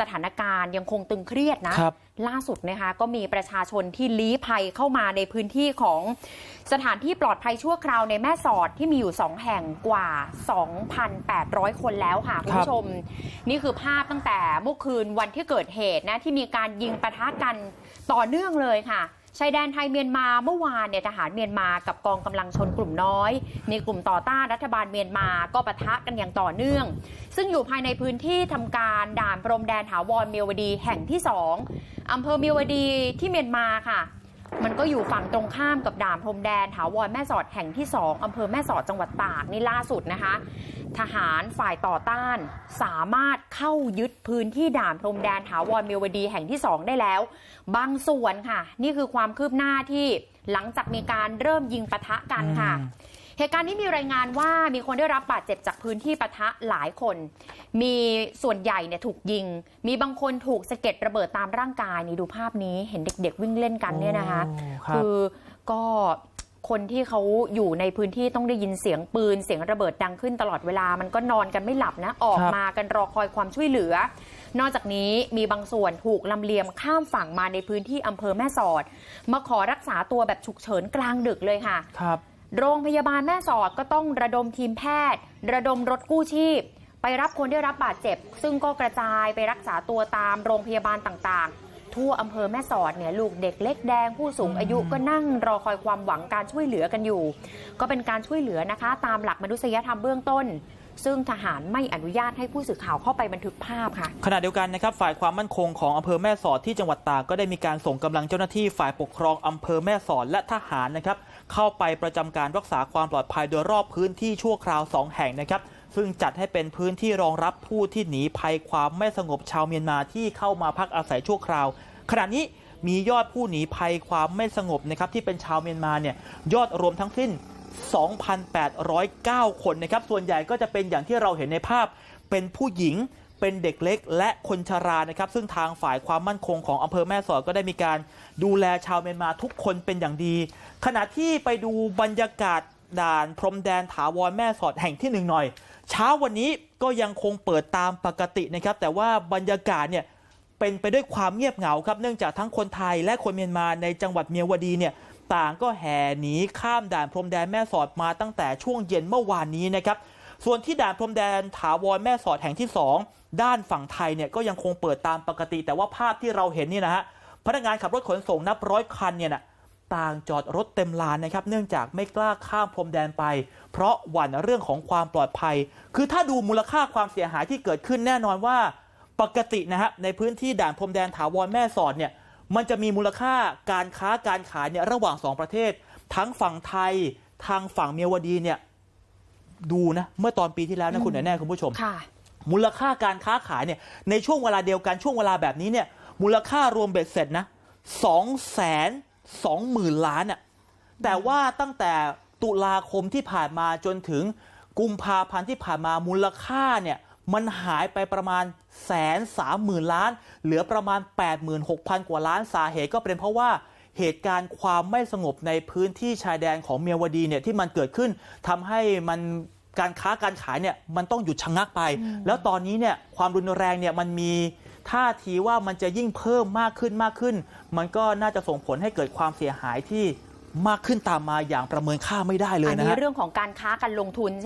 สถานการณ์ยังคงตึงเครียดนะครับล่าสุดนะคะก็มีประชาชนที่ลี้ภัยเข้ามาในพื้นที่ของสถานที่ปลอดภัยชั่วคราวในแม่สอดที่มีอยู่ 2 แห่งกว่า 2,800 คนแล้วค่ะ คุณผู้ชม นี่คือภาพตั้งแต่เมื่อคืนวันที่เกิดเหตุนะที่มีการยิงปะทะกันต่อเนื่องเลยค่ะ ชายแดนไทยเมียนมาเมื่อวานเนี่ยทหารเมียนมากับกองกำลังชนกลุ่มน้อย ในกลุ่มต่อต้านรัฐบาลเมียนมาก็ปะทะกันอย่างต่อเนื่อง ซึ่งอยู่ภายในพื้นที่ทำการด่านพรมแดนถาวรเมียวดีแห่งที่สองอำเภอเมียวดีที่เมียนมาค่ะ มันก็อยู่ฝั่งตรงข้ามกับด่านพรมแดนถาวรแม่สอดแห่งที่ 2อำเภอแม่สอดจังหวัดตากนี่ล่าสุดนะคะ ทหารฝ่ายต่อต้านสามารถเข้ายึดพื้นที่ด่านพรมแดนถาวรเมียวดีแห่งที่ 2 ได้แล้ว บางส่วนค่ะ นี่คือความคืบหน้าที่หลังจากมีการเริ่มยิงปะทะกันค่ะ เหตุการณ์นี้มีรายงานว่ามีคนได้รับบาดเจ็บจากพื้นที่ปะทะหลายคน มีส่วนใหญ่เนี่ยถูกยิง มีบางคนถูกสะเก็ดระเบิดตามร่างกายนี่ดูภาพนี้เห็นเด็กๆ วิ่งเล่นกันเนี่ยนะคะโอ้ครับคือก็คนที่เขาอยู่ในพื้นที่ต้องได้ยินเสียงปืนเสียงระเบิดดังขึ้นตลอดเวลา มันก็นอนกันไม่หลับนะ ออกมากันรอคอยความช่วยเหลือ นอกจากนี้มีบางส่วนถูกลำเลียงข้ามฝั่งมาในพื้นที่อำเภอแม่สอด มาขอรักษาตัวแบบฉุกเฉินกลางดึกเลยค่ะครับ โรงพยาบาลแม่สอดก็ต้องระดมทีมแพทย์ ระดมรถกู้ชีพ ไปรับคนได้รับบาดเจ็บ ซึ่งก็กระจายไปรักษาตัวตามโรงพยาบาลต่างๆ ทั่วอำเภอแม่สอดเนี่ยลูกเด็กเล็กแดงผู้สูงอายุก็นั่งรอคอยความหวังการช่วยเหลือกันอยู่ ก็เป็นการช่วยเหลือนะคะ ตามหลักมนุษยธรรมเบื้องต้น ซึ่งทหารไม่อนุญาตให้ผู้สื่อข่าวเข้าไปบันทึกภาพค่ะ ขณะเดียวกันนะครับฝ่ายความมั่นคงของอำเภอแม่สอดที่จังหวัดตากก็ได้มีการส่งกำลังเจ้าหน้าที่ฝ่ายปกครองอำเภอแม่สอดและทหารนะครับเข้าไปประจำการรักษาความปลอดภัยโดยรอบพื้นที่ชั่วคราว 2 แห่งนะครับซึ่งจัดให้เป็นพื้นที่รองรับผู้ที่หนีภัยความไม่สงบชาวเมียนมาที่เข้ามาพักอาศัยชั่วคราว ขณะนี้มียอดผู้หนีภัยความไม่สงบนะครับที่เป็นชาวเมียนมาเนี่ยยอดรวมทั้งสิ้น 2,809 คนนะครับ ส่วนใหญ่ก็จะเป็นอย่างที่เราเห็นในภาพ เป็นผู้หญิง เป็นเด็กเล็ก และคนชรานะครับ ซึ่งทางฝ่ายความมั่นคงของอำเภอแม่สอดก็ได้มีการดูแลชาวเมียนมาทุกคนเป็นอย่างดี ขณะที่ไปดูบรรยากาศด่านพรมแดนถาวรแม่สอดแห่งที่หนึ่งหน่อย เช้าวันนี้ก็ยังคงเปิดตามปกตินะครับ แต่ว่าบรรยากาศเนี่ยเป็นไปด้วยความเงียบเหงาครับ เนื่องจากทั้งคนไทยและคนเมียนมาในจังหวัดเมียวดีเนี่ย ต่างก็แห่หนีข้ามด่านพรมแดนแม่สอดมาตั้งแต่ช่วงเย็นเมื่อวานนี้นะครับ ส่วนที่ด่านพรมแดนถาวรแม่สอดแห่งที่ 2 ด้านฝั่งไทยเนี่ยก็ยังคงเปิดตามปกติ แต่ว่าภาพที่เราเห็นนี่นะฮะพนักงานขับรถขนส่งนับร้อยคันเนี่ยนะต่างจอดรถเต็มลานนะครับ เนื่องจากไม่กล้าข้ามพรมแดนไป เพราะหวั่นเรื่องของความปลอดภัย คือถ้าดูมูลค่าความเสียหายที่เกิดขึ้นแน่นอนว่า ปกตินะฮะในพื้นที่ด่านพรมแดนถาวรแม่สอดเนี่ย มันจะมีมูลค่าการค้าการขายเนี่ยระหว่างสองประเทศ ทั้งฝั่งไทยทางฝั่งเมียวดีเนี่ยดูนะ เมื่อตอนปีที่แล้วนะคุณแน่ๆคุณผู้ชมค่ะมูลค่าการค้าขายเนี่ยในช่วงเวลาเดียวกันช่วงเวลาแบบนี้เนี่ย มูลค่ารวมเบ็ดเสร็จนะสองแสนสองหมื่นล้านอะแต่ว่าตั้งแต่ตุลาคมที่ผ่านมาจนถึงกุมภาพันธ์ที่ผ่านมามูลค่าเนี่ย มันหายไปประมาณแสนสามหมื่นล้าน เหลือประมาณ 86,000 กว่าล้านสาเหตุก็เป็นเพราะว่าเหตุการณ์ความไม่สงบในพื้นที่ชายแดนของเมียวดีเนี่ยที่มันเกิดขึ้นทำให้มันการค้าการขายเนี่ยมันต้องหยุดชะงักไป แล้วตอนนี้เนี่ยความรุนแรงเนี่ยมันมีท่าทีว่ามันจะยิ่งเพิ่มมากขึ้นมากขึ้น มันก็น่าจะส่งผลให้เกิดความเสียหายที่มากขึ้นตามมาอย่างประเมินค่าไม่ได้เลยอันนะนี้ฮะเรื่องของการค้าการลงทุน